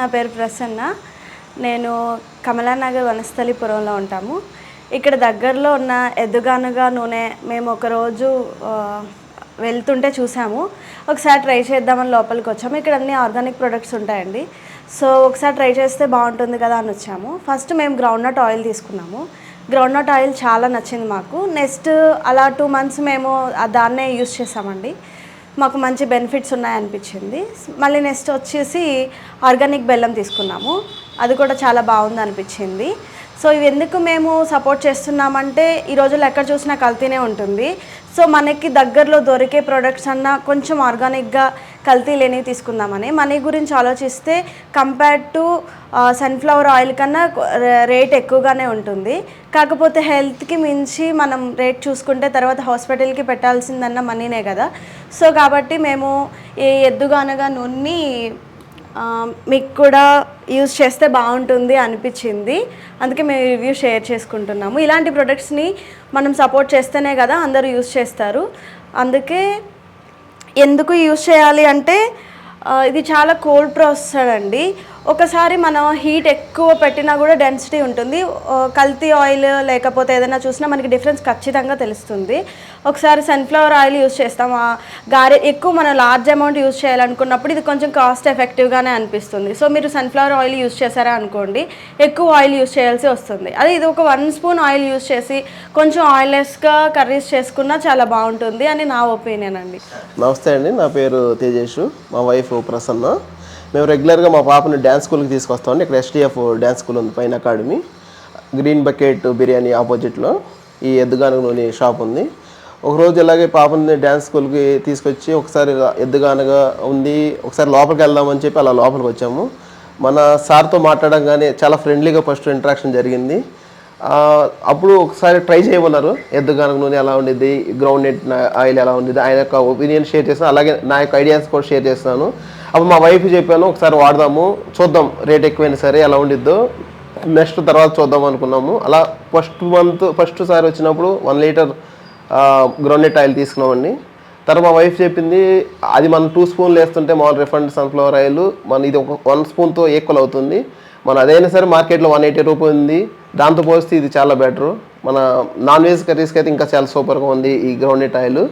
నా పేరు ప్రసన్న. నేను కమలానగర్ వనస్థలిపురంలో ఉంటాము. ఇక్కడ దగ్గరలో ఉన్న ఎద్దుగానుగా నూనె మేము ఒకరోజు వెళ్తుంటే చూసాము. ఒకసారి ట్రై చేద్దామని లోపలికి వచ్చాము. ఇక్కడ అన్ని ఆర్గానిక్ ప్రొడక్ట్స్ ఉంటాయండి. సో ఒకసారి ట్రై చేస్తే బాగుంటుంది కదా అని వచ్చాము. ఫస్ట్ మేము గ్రౌండ్ నట్ ఆయిల్ తీసుకున్నాము. గ్రౌండ్ నట్ ఆయిల్ చాలా నచ్చింది మాకు. నెక్స్ట్ అలా టూ మంత్స్ మేము దాన్నే యూస్ చేసామండి. మాకు మంచి బెనిఫిట్స్ ఉన్నాయనిపించింది. మళ్ళీ నెక్స్ట్ వచ్చేసి ఆర్గానిక్ బెల్లం తీసుకున్నాము. అది కూడా చాలా బాగుంది అనిపించింది సో ఇవి ఎందుకు మేము సపోర్ట్ చేస్తున్నామంటే ఈ రోజుల్లో ఎక్కడ చూసినా కల్తీనే ఉంటుంది. సో మనకి దగ్గరలో దొరికే ప్రొడక్ట్స్ అన్న కొంచెం ఆర్గానిక్గా కల్తీ లేనివి తీసుకుందామని. మనీ గురించి ఆలోచిస్తే కంపేర్డ్ టు సన్ఫ్లవర్ ఆయిల్ కన్నా రేట్ ఎక్కువగానే ఉంటుంది. కాకపోతే హెల్త్కి మించి మనం రేట్ చూసుకుంటే తర్వాత హాస్పిటల్కి పెట్టాల్సిందన్న మనీనే కదా. సో కాబట్టి మేము ఈ ఎద్దుగానగా నూనె మీకు కూడా యూజ్ చేస్తే బాగుంటుంది అనిపించింది. అందుకే మేము రివ్యూ షేర్ చేసుకుంటున్నాము. ఇలాంటి ప్రొడక్ట్స్ని మనం సపోర్ట్ చేస్తేనే కదా అందరూ యూజ్ చేస్తారు. అందుకే ఎందుకు యూజ్ చేయాలి అంటే ఇది చాలా కోల్డ్ ప్రాసెసర్ అండి. ఒకసారి మనం హీట్ ఎక్కువ పెట్టినా కూడా డెన్సిటీ ఉంటుంది. కల్తీ ఆయిల్ లేకపోతే ఏదైనా చూసినా మనకి డిఫరెన్స్ ఖచ్చితంగా తెలుస్తుంది. ఒకసారి సన్ఫ్లవర్ ఆయిల్ యూజ్ చేస్తాం. ఆ గారె ఎక్కువ మనం లార్జ్ అమౌంట్ యూజ్ చేయాలనుకున్నప్పుడు ఇది కొంచెం కాస్ట్ ఎఫెక్టివ్గానే అనిపిస్తుంది. సో మీరు సన్ఫ్లవర్ ఆయిల్ యూజ్ చేశారా అనుకోండి ఎక్కువ ఆయిల్ యూస్ చేయాల్సి వస్తుంది. అదే ఇది ఒక వన్ స్పూన్ ఆయిల్ యూజ్ చేసి కొంచెం ఆయిల్లెస్గా కర్రీస్ చేసుకున్నా చాలా బాగుంటుంది అని నా ఒపీనియన్ అండి. నమస్తే అండి నా పేరు తేజేష్. మా వైఫ్ ప్రసన్న. మేము రెగ్యులర్గా మా పాపను డ్యాన్స్ స్కూల్కి తీసుకొస్తామండి ఇక్కడ ఎస్టీఎఫ్ డ్యాన్స్ స్కూల్ ఉంది పైన అకాడమీ గ్రీన్ బకెట్ బిర్యానీ ఆపోజిట్లో ఈ ఎద్దుగానగలోని షాప్ ఉంది. ఒకరోజు ఇలాగే పాపని డ్యాన్స్ స్కూల్కి తీసుకొచ్చి ఒకసారి ఎద్దుగానగా ఉంది ఒకసారి లోపలికి వెళ్దామని చెప్పి అలా లోపలికి వచ్చాము. మన సార్తో మాట్లాడంగానే చాలా ఫ్రెండ్లీగా ఫస్ట్ ఇంటరాక్షన్ జరిగింది. అప్పుడు ఒకసారి ట్రై చేయమన్నారు. ఎద్దుగానక నూనె ఎలా ఉండేది గ్రౌండ్ నెట్ ఆయిల్ ఎలా ఉండేది ఆయన యొక్క ఒపీనియన్ షేర్ చేస్తాను అలాగే నా యొక్క ఐడియాస్ కూడా షేర్ చేస్తాను. అప్పుడు మా వైఫ్ చెప్పాను ఒకసారి వాడదాము చూద్దాం రేట్ ఎక్కువైనా సరే ఎలా ఉండిద్దో. నెక్స్ట్ తర్వాత చూద్దాం అనుకున్నాము. అలా ఫస్ట్ మంత్ ఫస్ట్ సారి వచ్చినప్పుడు one litre ground net oil తీసుకున్నామండి. తర్వాత మా వైఫ్ చెప్పింది అది మనం టూ స్పూన్లు వేస్తుంటే మామూలు రిఫండ్ సన్ఫ్లవర్ ఆయిల్ మన ఇది ఒక వన్ స్పూన్తో ఈక్వల్ అవుతుంది. మన అదైనా సరే మార్కెట్లో వన్ ఎయిటీ రూపాయి ఉంది. దాంతో పోస్తే ఇది చాలా బెటర్. మన నాన్ వెజ్ కర్రీస్కి అయితే ఇంకా చాలా సూపర్గా ఉంది ఈ గ్రౌండ్ ఆయిల్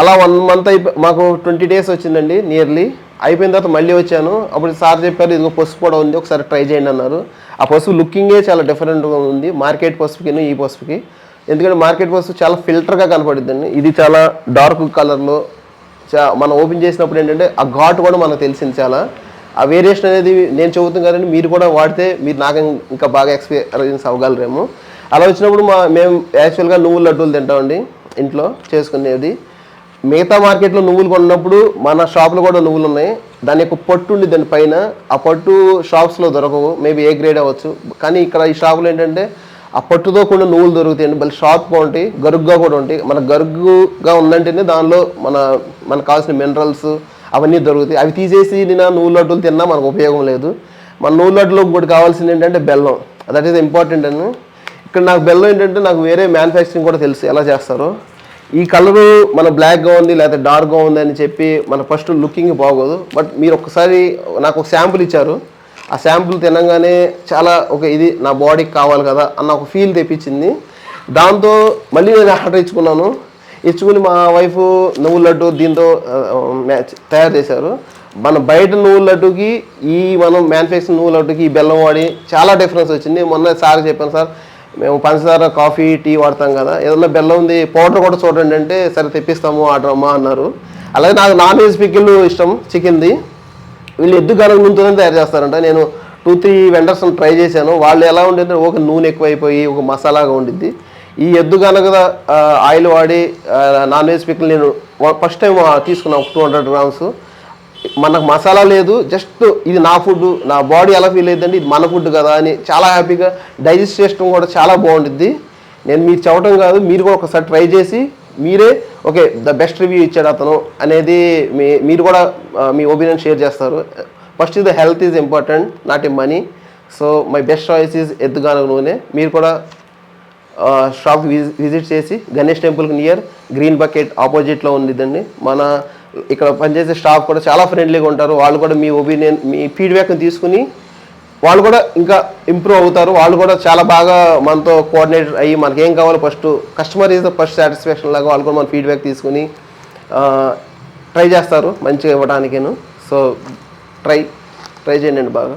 అలా వన్ మంత్ అయిపో మాకు ట్వంటీ డేస్ వచ్చిందండి నియర్లీ. అయిపోయిన తర్వాత మళ్ళీ వచ్చాను. అప్పుడు సార్ చెప్పారు ఇదిగో పసుపు కూడా ఉంది ఒకసారి ట్రై చేయండి అన్నారు. ఆ పసుపు లుకింగే చాలా డిఫరెంట్గా ఉంది మార్కెట్ పసుపుకి ఈ పసుపుకి. ఎందుకంటే మార్కెట్ పసుపు చాలా ఫిల్టర్గా కనపడుద్దండి ఇది చాలా డార్క్ కలర్లో చా మనం ఓపెన్ చేసినప్పుడు ఏంటంటే ఆ ఘాట్ కూడా మనకు తెలిసింది చాలా. ఆ వేరియేషన్ అనేది నేను చెబుతాను కదండి మీరు కూడా వాడితే మీరు నాకు ఇంకా బాగా ఎక్స్పీరియన్స్ అవ్వగలరేమో. అలా వచ్చినప్పుడు మా మేము యాక్చువల్గా నువ్వుల లడ్డూలు తింటామండి ఇంట్లో చేసుకునేది. మిగతా మార్కెట్లో నువ్వులు కొన్నప్పుడు మన షాప్లో కూడా నువ్వులు ఉన్నాయి. దాని యొక్క పట్టు ఉండి దాని పైన ఆ పట్టు షాప్స్లో దొరకవు. మేబీ ఏ గ్రేడ్ అవ్వచ్చు. కానీ ఇక్కడ ఈ షాపులో ఏంటంటే ఆ పట్టుతో కూడా నువ్వులు దొరుకుతాయండి మళ్ళీ షార్ప్గా ఉంటాయి. గరుగ్గా కూడా ఉంటాయి. మన గరుగ్గా ఉందంటేనే దానిలో మన మనకు కావాల్సిన మినరల్స్ అవన్నీ దొరుకుతాయి. అవి తీసేసి నేను నువ్వు లడ్డూలు తిన్నా మనకు ఉపయోగం లేదు. మన నువ్వు లడ్డులో ఇంకోటి కావాల్సింది ఏంటంటే బెల్లం. దట్ ఈస్ ఇంపార్టెంట్ అని ఇక్కడ నాకు బెల్లం ఏంటంటే నాకు వేరే మ్యానుఫ్యాక్చరింగ్ కూడా తెలుసు ఎలా చేస్తారో. ఈ కలరు మన బ్లాక్గా ఉంది లేకపోతే డార్క్గా ఉంది అని చెప్పి మన ఫస్ట్ లుకింగ్ బాగోదు. బట్ మీరు ఒకసారి నాకు ఒక శాంపుల్ ఇచ్చారు. ఆ శాంపుల్ తినగానే చాలా ఒక ఇది నా బాడీకి కావాలి కదా అన్న ఒక ఫీల్ తెప్పించింది. దాంతో మళ్ళీ నేను ఆర్డర్ ఇచ్చుకున్నాను. ఇచ్చుకుని మా వైఫ్ నువ్వు లడ్డు దీంతో మ్యాచ్ తయారు చేశారు. మన బయట నువ్వు లడ్డుకి ఈ మనం మ్యానుఫ్యాక్చరింగ్ నువ్వు లడ్డుకి ఈ బెల్లం వాడి చాలా డిఫరెన్స్ వచ్చింది. మొన్న సార్ చెప్పాను సార్ మేము పంచదార కాఫీ టీ వాడతాం కదా ఏదన్నా బెల్లం ఉంది పౌడర్ కూడా చూడండి అంటే సరే తెప్పిస్తాము ఆర్డర్ అమ్మా అన్నారు. అలాగే నాకు నాన్ వెజ్ పిక్కిళ్ళు ఇష్టం చికెన్ది. వీళ్ళు ఎద్దు గనం నూనెతోనే తయారు చేస్తారంట. నేను టూ త్రీ వెండర్స్ ట్రై చేశాను. వాళ్ళు ఎలా ఉండేది ఒక నూనె ఎక్కువైపోయి ఒక మసాలాగా ఉండిద్ది. ఈ ఎద్దు కనుక ఆయిల్ వాడి నాన్ వెజ్ పికిల్ నేను ఫస్ట్ టైం తీసుకున్నాను టూ హండ్రెడ్ గ్రామ్స్. మనకు మసాలా లేదు జస్ట్ ఇది నా ఫుడ్ నా బాడీ ఎలా ఫీల్ అవుతుందండి ఇది మన ఫుడ్ కదా అని చాలా హ్యాపీగా డైజెస్ట్ చేయడం కూడా చాలా బాగుంటుంది నేను మీరు చెప్పడం కాదు మీరు కూడా ఒకసారి ట్రై చేసి మీరే ఓకే ద బెస్ట్ రివ్యూ ఇచ్చాడు అతను అనేది మీ మీరు కూడా మీ ఒపీనియన్ షేర్ చేస్తారు. First the health is important not in money. So my best choice is ఎద్దుగాన నూనె. మీరు కూడా షాప్ విజిట్ చేసి గణేష్ టెంపుల్కి నియర్ గ్రీన్ బకెట్ ఆపోజిట్లో ఉండిద్దండి. మన ఇక్కడ పనిచేసే స్టాఫ్ కూడా చాలా ఫ్రెండ్లీగా ఉంటారు. వాళ్ళు కూడా మీ ఒపీనియన్ మీ ఫీడ్బ్యాక్ని తీసుకుని వాళ్ళు కూడా ఇంకా ఇంప్రూవ్ అవుతారు. వాళ్ళు కూడా చాలా బాగా మనతో కోఆర్డినేట్ అయ్యి మనకి ఏం కావాలో first customer is the first satisfaction లాగా వాళ్ళు కూడా మన ఫీడ్బ్యాక్ తీసుకుని ట్రై చేస్తారు మంచిగా ఇవ్వడానికేను. సో ట్రై ట్రై చేయండి బాగా.